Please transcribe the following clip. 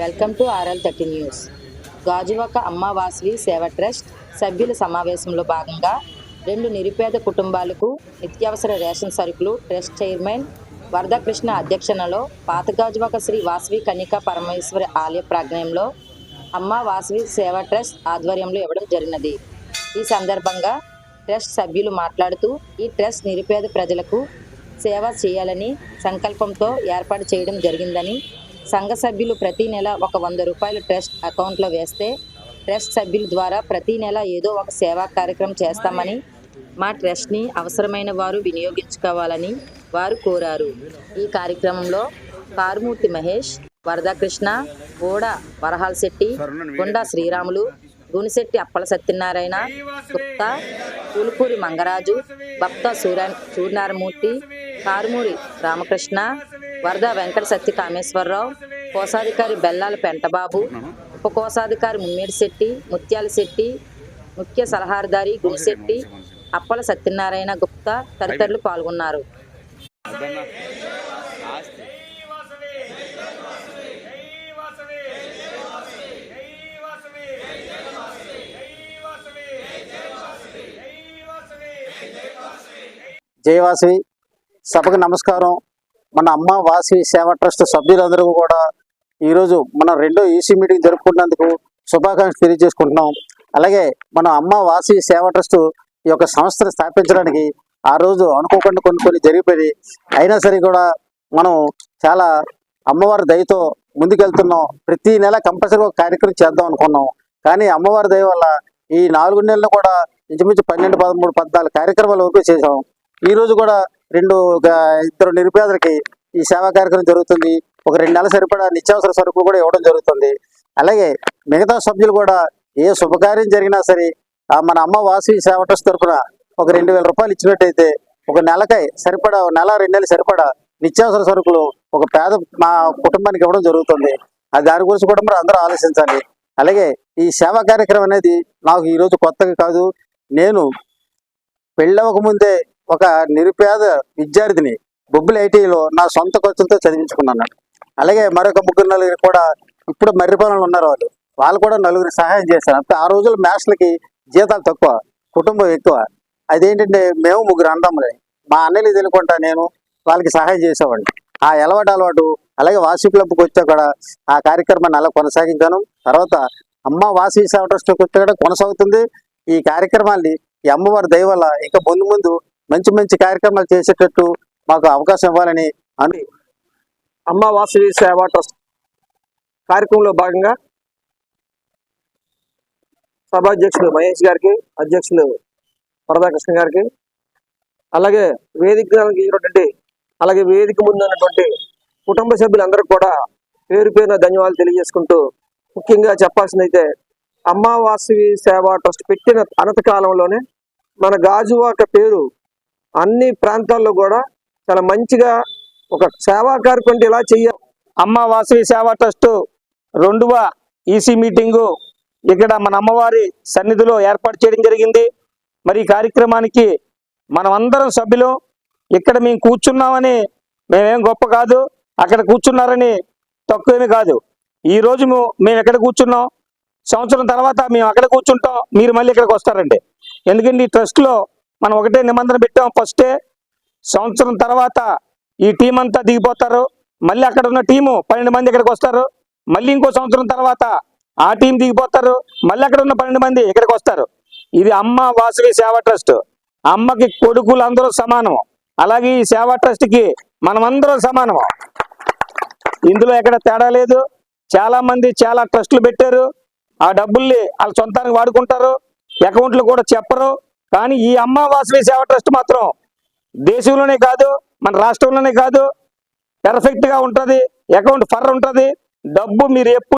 Welcome to RL thirty news. Gajuwaka అమ్మ వాసవి సేవ trust సభ్యుల సమావేశంలో భాగంగా రెండు నిరుపేద కుటుంబాలకు నిత్యావసర రేషన్ సరుకులు ట్రస్ట్ చైర్మన్ వరదకృష్ణ అధ్యక్షతలో పాత గాజువాక శ్రీ వాసవి కన్యకా పరమేశ్వరి ఆలయ ప్రాంగణంలో అమ్మ వాసవి సేవ ట్రస్ట్ ఆధ్వర్యంలో ఇవ్వడం జరిగినది. ఈ సందర్భంగా ట్రస్ట్ సభ్యులు మాట్లాడుతూ ఈ ట్రస్ట్ నిరుపేద ప్రజలకు సేవ చేయాలని సంకల్పంతో ఏర్పాటు చేయడం జరిగిందని సంఘ సభ్యులు ప్రతి నెల ఒక వంద రూపాయలు ట్రస్ట్ అకౌంట్లో వేస్తే ట్రస్ట్ సభ్యుల ద్వారా ప్రతి నెల ఏదో ఒక సేవా కార్యక్రమం చేస్తామని మా ట్రస్ట్ని అవసరమైన వారు వినియోగించుకోవాలని వారు కోరారు. ఈ కార్యక్రమంలో కారుమూర్తి మహేష్ వరదాకృష్ణ ఓడ వరహాల్ శెట్టి గుండా శ్రీరాములు గునిశెట్టి అప్పల సత్యనారాయణ గుప్తా పులుపూరి మంగరాజు భక్త సూర్య సూర్యనారాయణమూర్తి కారుమూరి రామకృష్ణ వరద వెంకట సత్య కామేశ్వరరావు కోశాధికారి బెల్లాల పెంటబాబు ఉప కోశాధికారి ముమ్మేడి శెట్టి ముత్యాల శెట్టి ముఖ్య సలహాదారి గురిశెట్టి అప్పల సత్యనారాయణ గుప్తా తదితరులు పాల్గొన్నారు. జయవాసవి. సభకు నమస్కారం. మన అమ్మ వాసి సేవా ట్రస్ట్ సభ్యులందరూ కూడా ఈరోజు మన రెండో ఈసీ మీటింగ్ జరుపుకున్నందుకు శుభాకాంక్షలు తెలియజేసుకుంటున్నాం. అలాగే మన అమ్మ వాసి సేవా ట్రస్ట్ ఈ యొక్క సంస్థను స్థాపించడానికి ఆ రోజు అనుకోకుండా కొన్ని కొన్ని జరిగిపోయి అయినా సరే కూడా మనం చాలా అమ్మవారి దయతో ముందుకెళ్తున్నాం. ప్రతి నెల కంపల్సరీ ఒక కార్యక్రమం చేద్దాం అనుకున్నాం. కానీ అమ్మవారి దయ వల్ల ఈ నాలుగు నెలలు కూడా ఇంచుమించు పన్నెండు పదమూడు పద్నాలుగు కార్యక్రమాలు ఓకే చేసాం ఈ రోజు కూడా రెండు ఇద్దరు నిరుపేదలకి ఈ సేవా కార్యక్రమం జరుగుతుంది. ఒక రెండు నెలల సరిపడా నిత్యావసర సరుకులు కూడా ఇవ్వడం జరుగుతుంది. అలాగే మిగతా సభ్యులు కూడా ఏ శుభకార్యం జరిగినా సరే మన అమ్మ వాసి సేవ ట్రస్ట్ తరఫున ఒక రెండు వేల రూపాయలు ఇచ్చినట్టయితే ఒక నెలకై సరిపడా నెల రెండు నెలలు సరిపడా నిత్యావసర సరుకులు ఒక పేద మా కుటుంబానికి ఇవ్వడం జరుగుతుంది. అది దాని గురించి కూడా మరి అందరూ ఆలోచించాలి. అలాగే ఈ సేవా కార్యక్రమం అనేది నాకు ఈరోజు కొత్తగా కాదు. నేను పెళ్ళవక ముందే ఒక నిరుపేద విద్యార్థిని బొబ్బులు ఐటీలో నా సొంత ఖర్చులతో చదివించుకున్నాను. అలాగే మరొక ముగ్గురు నలుగురు కూడా ఇప్పుడు మర్రి ఉన్నారు వాళ్ళు. వాళ్ళు కూడా నలుగురికి సహాయం చేశారు. అంతే ఆ రోజుల్లో మ్యాథ్స్లకి జీతాలు తక్కువ కుటుంబం ఎక్కువ. అదేంటంటే మేము ముగ్గురు అన్నదమ్ములే. మా అన్నయ్యలు తెలియకుండా నేను వాళ్ళకి సహాయం చేసేవాడిని. ఆ అలవాటు అలవాటు అలాగే వాసి క్లబ్కి వచ్చా కూడా ఆ కార్యక్రమాన్ని అలా కొనసాగించాను. తర్వాత అమ్మ వాసి సేవ ట్రస్ట్కి వచ్చా కూడా కొనసాగుతుంది. ఈ కార్యక్రమాన్ని ఈ అమ్మవారి దయ వల్ల ఇంకా ముందు ముందు మంచి మంచి కార్యక్రమాలు చేసేటట్టు మాకు అవకాశం ఇవ్వాలని అని అమ్మ వాసవి సేవా ట్రస్ట్ కార్యక్రమంలో భాగంగా సభాధ్యక్షులు మహేష్ గారికి అధ్యక్షులు వరదాకృష్ణ గారికి అలాగే వేదిక ఉన్నటువంటి అలాగే వేదిక ముందు ఉన్నటువంటి కుటుంబ సభ్యులందరూ కూడా పేరు పేరున ధన్యవాదాలు తెలియజేసుకుంటూ ముఖ్యంగా చెప్పాల్సింది అయితే అమ్మవాసవి సేవా ట్రస్ట్ పెట్టిన అనత కాలంలోనే మన గాజువాక పేరు అన్ని ప్రాంతాల్లో కూడా చాలా మంచిగా ఒక సేవా కార్యక్రమం ఇలా చెయ్య అమ్మ వాసవి సేవా ట్రస్ట్ రెండవ ఈసీ మీటింగు ఇక్కడ మన అమ్మవారి సన్నిధిలో ఏర్పాటు చేయడం జరిగింది. మరి కార్యక్రమానికి మనం అందరం సభ్యులు ఇక్కడ మేము కూర్చున్నామని మేమేం గొప్ప కాదు అక్కడ కూర్చున్నారని తక్కువేమీ కాదు. ఈ రోజు మేము ఎక్కడ కూర్చున్నాం సంవత్సరం తర్వాత మేము అక్కడ కూర్చుంటాం మీరు మళ్ళీ ఇక్కడికి వస్తారండి. ఎందుకంటే ఈ ట్రస్ట్లో మనం ఒకటే నిబంధన పెట్టాం. ఫస్టే సంవత్సరం తర్వాత ఈ టీం అంతా దిగిపోతారు. మళ్ళీ అక్కడ ఉన్న టీము పన్నెండు మంది ఇక్కడికి వస్తారు. మళ్ళీ ఇంకో సంవత్సరం తర్వాత ఆ టీం దిగిపోతారు. మళ్ళీ అక్కడ ఉన్న పన్నెండు మంది ఇక్కడికి వస్తారు. ఇది అమ్మ వాసవి సేవా ట్రస్ట్. అమ్మకి కొడుకులు అందరూ సమానం. అలాగే ఈ సేవా ట్రస్ట్కి మనమందరం సమానం. ఇందులో ఎక్కడ తేడా లేదు. చాలా మంది చాలా ట్రస్టులు పెట్టారు. ఆ డబ్బుల్ని వాళ్ళ సొంతానికి వాడుకుంటారు. అకౌంట్లు కూడా చెప్పరు. కానీ ఈ అమ్మ వాసవి సేవా ట్రస్ట్ మాత్రం దేశంలోనే కాదు మన రాష్ట్రంలోనే కాదు పెర్ఫెక్ట్గా ఉంటది అకౌంట్ ఫర్ ఉంటది డబ్బు మీరు ఎప్పుడు